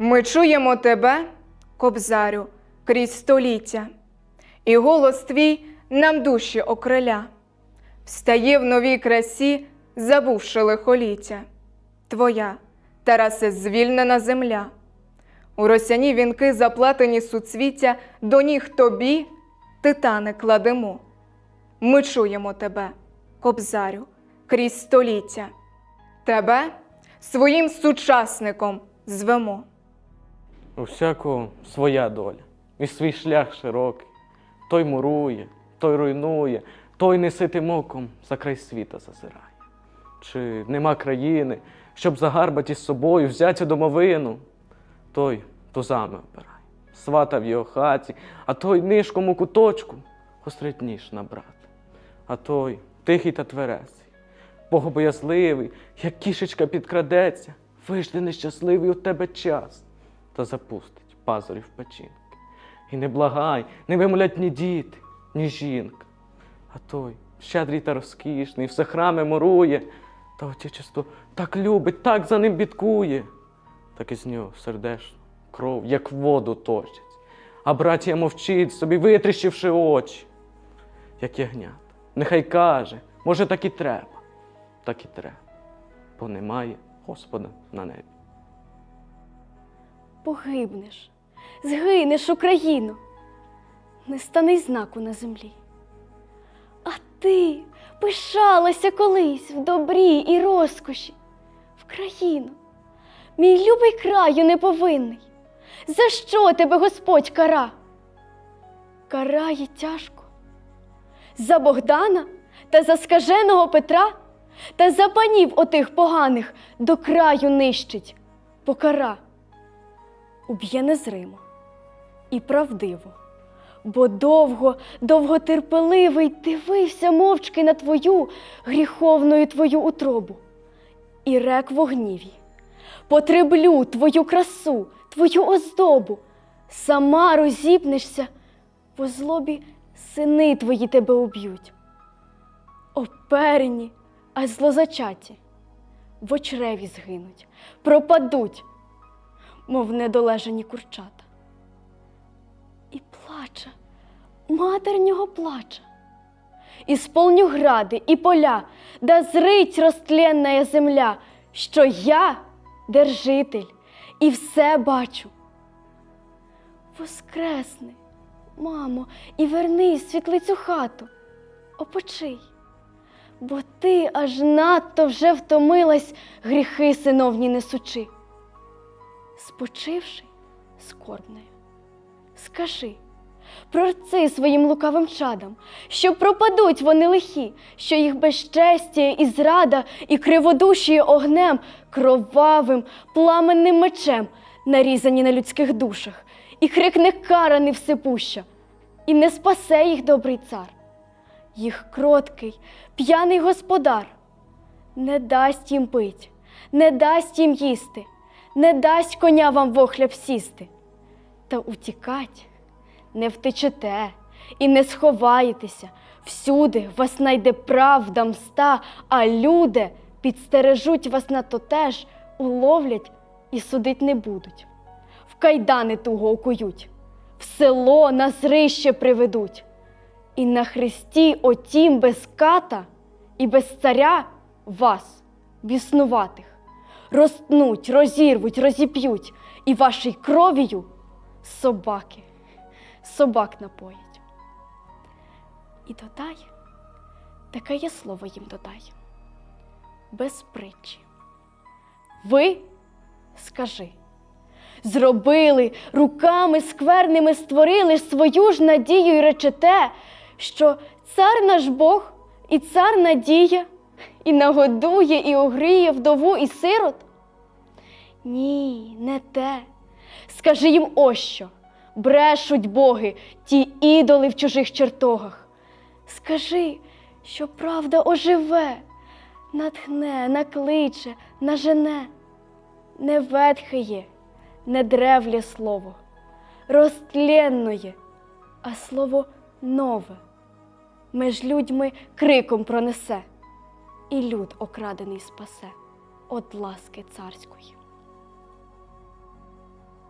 Ми чуємо тебе, кобзарю, крізь століття, і голос твій нам душі окриля, встає в новій красі, забувши лихоліття. Твоя, Тарасе, звільнена земля. У росяні вінки заплатені суцвіття, до ніг тобі, титани кладемо. Ми чуємо тебе, кобзарю, крізь століття. Тебе своїм сучасником звемо. У всякого своя доля, і свій шлях широкий. Той мурує, той руйнує, той неситим оком за край світа зазирає. Чи нема країни, щоб загарбати із собою, взяти домовину, той тузами обирає, свата в його хаті, а той нишком у куточку гострить ніж на брата. А той тихий та тверезий, богобоязливий, як кішечка підкрадеться, вижде нещасливий у тебе час та запустить пазурі в печінки. І не благай, не вимолять ні діти, ні жінка. А той щедрий та розкішний, все храми мурує, та отечество так любить, так за ним бідкує, так із нього сердешну кров, як воду точить. А братія мовчить, собі витріщивши очі, як ягнята. Нехай каже, може, так і треба, так і треба, бо немає Господа на небі. Погибнеш, згинеш Україну, не стане знаку на землі. А ти пишалася колись в добрі і розкоші, в країну, мій любий краю неповинний. За що тебе Господь кара? Карає тяжко. За Богдана та за скаженого Петра та за панів отих поганих до краю нищить покара уб'є незримо і правдиво, бо довго, довготерпеливий дивився мовчки на твою гріховною твою утробу, і рек в гніві. Потреблю твою красу, твою оздобу, сама розіпнешся, в злобі сини твої тебе уб'ють. Оперені, а злозачаті, в очреві згинуть, пропадуть мов недолежані курчата. І плаче, матернього плаче. І сполню гради і поля, да зрить розтленная земля, що я держитель і все бачу. Воскресни, мамо, і верни світлицю хату, опочий, бо ти аж надто вже втомилась гріхи синовні несучи спочивши скорбною. Скажи, прорци своїм лукавим чадам, що пропадуть вони лихі, що їх безчестя і зрада, і криводуші огнем, кровавим, пламенним мечем нарізані на людських душах, і крикне кара невсипуща, і не спасе їх добрий цар, їх кроткий, п'яний господар, не дасть їм пить, не дасть їм їсти не дасть коня вам в охляб сісти. Та утікать не втечете і не сховаєтеся. Всюди вас найде правда, мста, а люди підстережуть вас на то теж, уловлять і судить не будуть. В кайдани туго окують, в село на зрище приведуть. І на хресті отім без ката і без царя вас, біснуватих розтнуть, розірвуть, розіп'ють і вашій кров'ю собаки, собак напоять. І додай, таке є слово їм додай, без притчі. Ви скажи, зробили, руками скверними створили свою ж надію й речете, що цар наш Бог і цар надія і нагодує, і огріє вдову і сирот? Ні, не те. Скажи їм ось що. Брешуть боги, ті ідоли в чужих чертогах. Скажи, що правда оживе, натхне, накличе, нажене, не ветхає, не древлє слово, розтлєнноє, а слово нове меж людьми криком пронесе і люд окрадений спасе от ласки царської.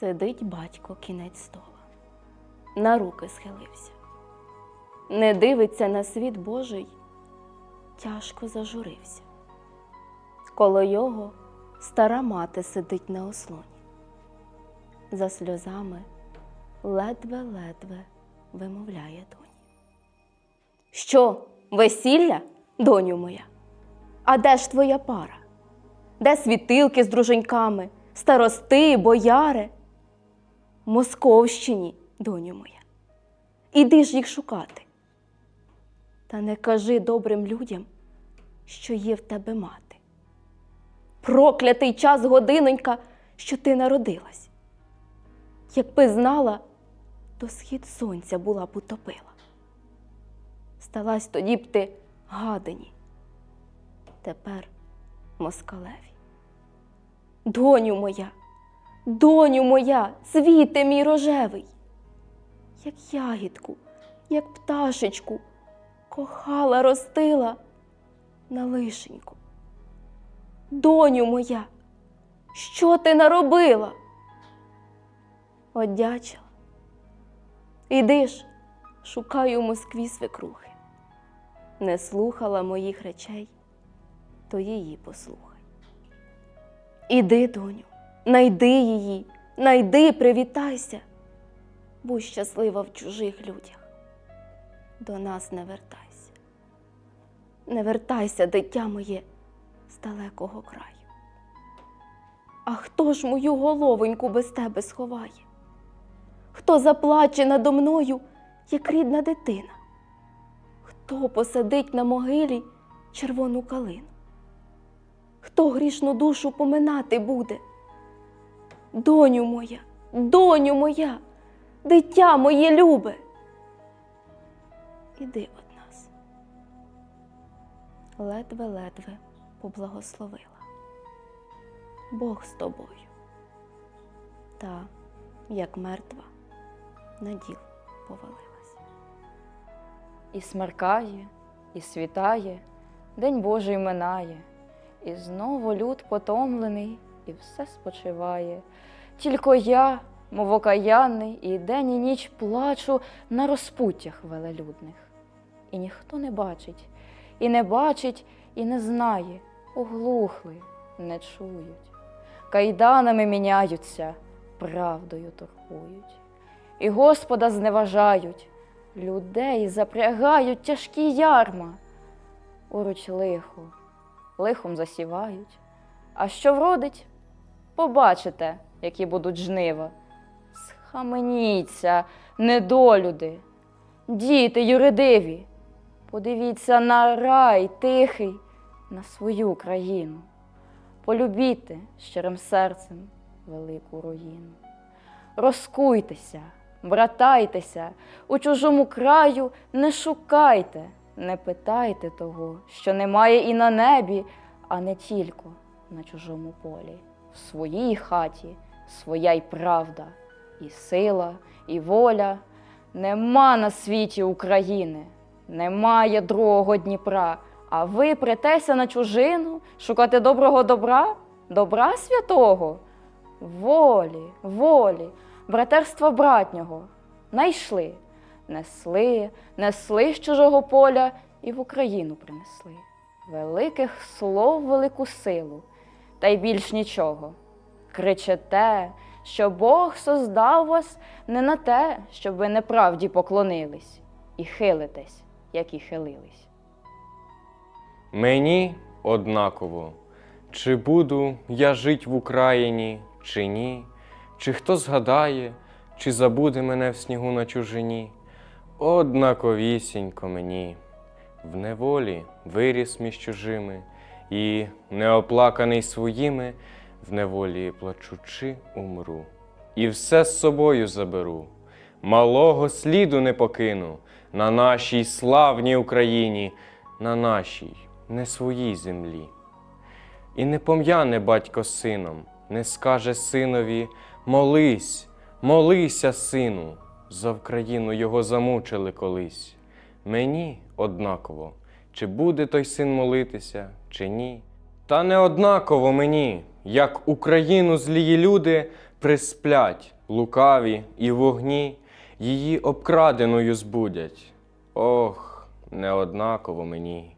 Сидить батько кінець стола, на руки схилився. Не дивиться на світ Божий, тяжко зажурився. Коло його стара мати сидить на ослоні. За сльозами ледве-ледве вимовляє доні. Що, весілля, доню моя? А де ж твоя пара? Де світилки з друженьками, старости, бояри? Московщині, доню моя. Іди ж їх шукати. Та не кажи добрим людям, що є в тебе мати. Проклятий час, годинонька, що ти народилась. Якби знала, то схід сонця була б утопила. Сталась тоді б ти гадині, тепер москалеві. Доню моя, доню моя, цвіте мій рожевий, як ягідку, як пташечку, кохала, ростила на лишеньку. Доню моя, що ти наробила? Одячила. Іди ж, шукаю в Москві свекрухи. Не слухала моїх речей, то її послухай. Іди, доню, найди її, найди, привітайся. Будь щаслива в чужих людях. До нас не вертайся. Не вертайся, дитя моє, з далекого краю. А хто ж мою головоньку без тебе сховає? Хто заплаче надо мною, як рідна дитина? Хто посадить на могилі червону калину? Хто грішну душу поминати буде? Доню моя, доню моя, дитя моє любе. Іди од нас. Ледве-ледве поблагословила. Бог з тобою. Та, як мертва, на діл повалилась. І смеркає, і світає, День Божий минає, і знову люд потомлений, і все спочиває. Тільки я, мов окаянний, і день і ніч плачу на розпуттях велелюдних. І ніхто не бачить, і не бачить, і не знає, оглухли, не чують. Кайданами міняються, правдою торгують. І Господа зневажають, людей запрягають тяжкі ярма. Уруч лихо, лихом засівають. А що вродить? Побачите, які будуть жнива. Схаменіться, недолюди, діти юридиві, подивіться на рай тихий, на свою країну. Полюбіте щирим серцем велику руїну. Розкуйтеся, братайтеся, у чужому краю не шукайте, не питайте того, що немає і на небі, а не тільки на чужому полі. В своїй хаті своя й правда, і сила, і воля. Нема на світі України, немає другого Дніпра. А ви претеся на чужину шукати доброго добра, добра святого, волі, волі, братерства братнього. Найшли, несли, несли з чужого поля і в Україну принесли. Великих слов, велику силу, та й більш нічого. Кричете, що Бог создав вас не на те, щоб ви неправді поклонились, і хилитесь, як і хилились. Мені однаково, чи буду я жить в Україні, чи ні, чи хто згадає, чи забуде мене в снігу на чужині. Однаковісінько мені, в неволі виріс між чужими, і, неоплаканий своїми, в неволі плачучи умру. І все з собою заберу, малого сліду не покину на нашій славній Україні, на нашій, не своїй землі. І не пом'яне батько сином, не скаже синові молись, молися, сину, за Вкраїну його замучили колись. Мені однаково, чи буде той син молитися, чи ні. Та не однаково мені, як Україну злії люди присплять, лукаві і вогні, її обкраденою збудять. Ох, не однаково мені.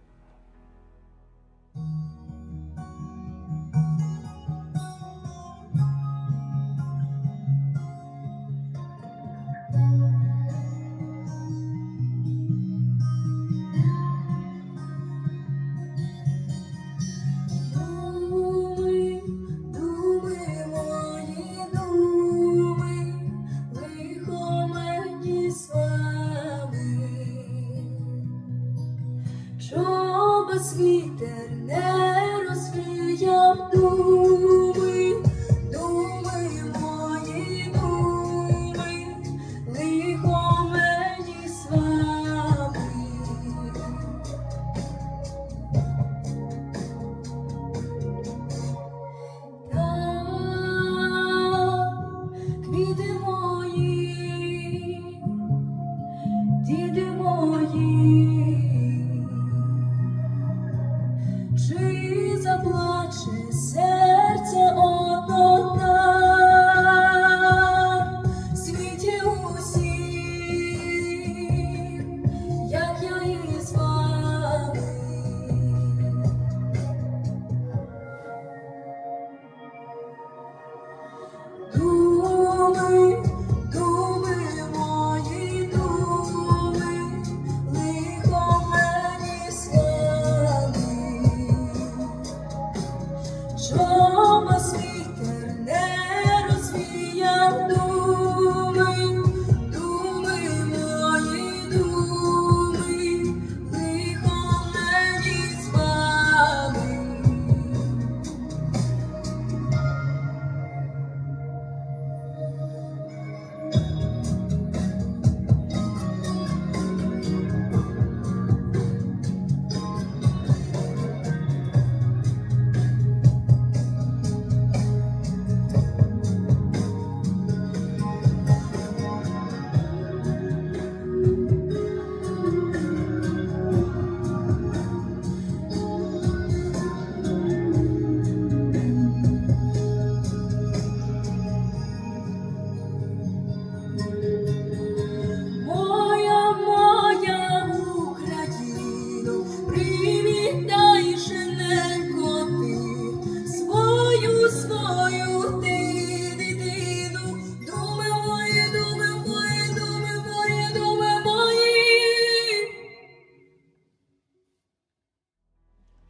Думи,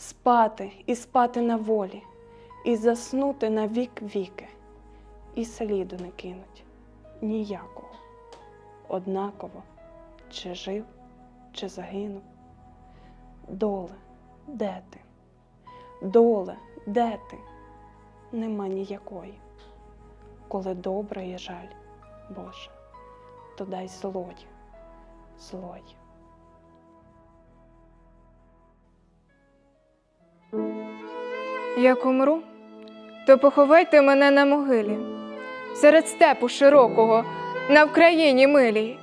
спати і спати на волі, і заснути на вік віки, і сліду не кинуть ніякого. Однаково, чи жив, чи загинув. Доле, де ти? Доле, де ти? Нема ніякої. Коли добре є жаль, Боже, то дай злої, злої. Як умру, то поховайте мене на могилі, серед степу широкого, на Вкраїні милій,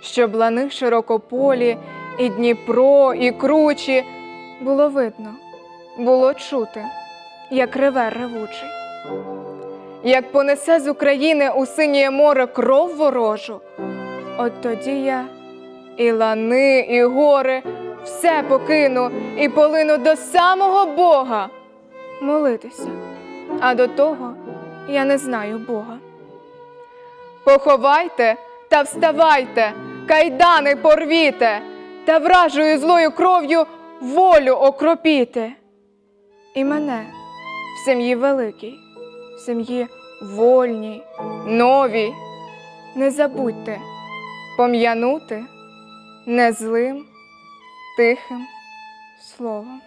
щоб лани широкополі, і Дніпро, і кручі було видно, було чути, як реве ревучий. Як понесе з України у синє море кров ворожу, от тоді я і лани, і гори все покину і полину до самого Бога молитися, а до того я не знаю Бога. Поховайте та вставайте, кайдани порвіте, та вражою злою кров'ю волю окропіте. І мене в сім'ї великій, в сім'ї вольній, новій. Не забудьте пом'янути незлим, тихим словом.